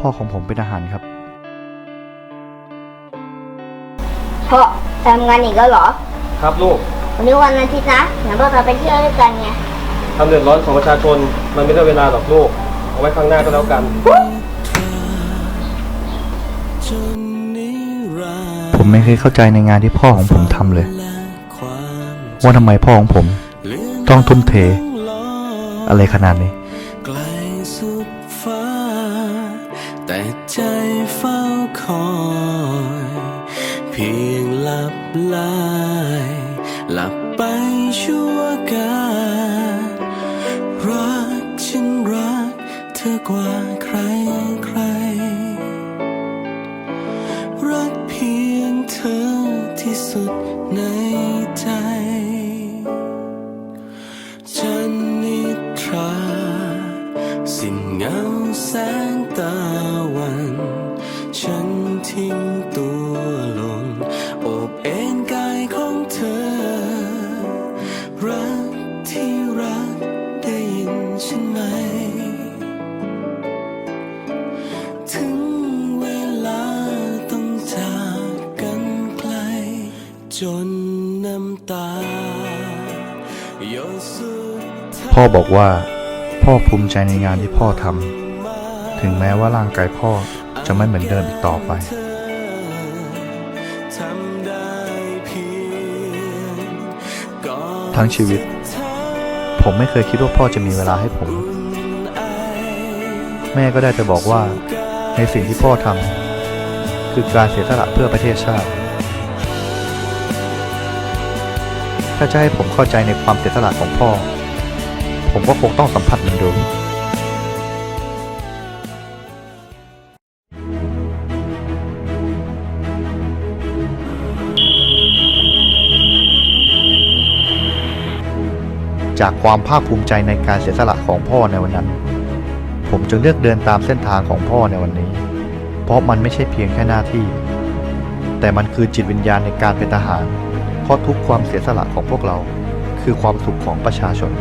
พ่อของผมเป็นทหารครับ พ่อทำงานอีกแล้วเหรอ ครับลูกวันนี้วันอาทิตย์นะไหนพวกเราไปเที่ยวด้วยกันไงความเดือดร้อนของประชาชนมันไม่ได้เวลาหรอกลูก เอาไว้ข้างหน้าก็แล้วกัน ผมไม่เคยเข้าใจในงานที่พ่อของผมทำเลย ว่าทำไมพ่อของผม ต้องทุ่มเท อะไรขนาดนี้ ไกลสุดฟ้า แต่ใจเฝ้าคอย เพียงหลับไหลหลับไปชั่วการักฉันรักเธอกว่าใครใคร รักเพียงเธอที่สุดใน สิ้นเงาแสงตะวัน ฉันทิ้งตัวลง อบเอ็นกายของเธอ รักที่รักได้ยินฉันไหม ถึงเวลาต้องจากกันไกล จนน้ำตาพ่อบอกว่า พ่อภูมิใจในงานที่พ่อทำถึงแม้ว่าร่างกายพ่อจะไม่เหมือนเดิมอีกต่อไป ทั้งชีวิต ผมไม่เคยคิดว่าพ่อจะมีเวลาให้ผม แม่ก็ได้แต่บอกว่าในสิ่งที่พ่อทำคือการเสียสละเพื่อประเทศชาติ ถ้าจะให้ผมเข้าใจในความเสียสละของพ่อ ผมก็คงต้องสัมผัสมันดูจากความภาคภูมิใจในการเสียสละของพ่อในวันนั้น ผมจึงเลือกเดินตามเส้นทางของพ่อในวันนี้ เพราะมันไม่ใช่เพียงแค่หน้าที่ แต่มันคือจิตวิญญาณในการเป็นทหาร เพราะทุกความเสียสละของพวกเรา คือความสุขของประชาชน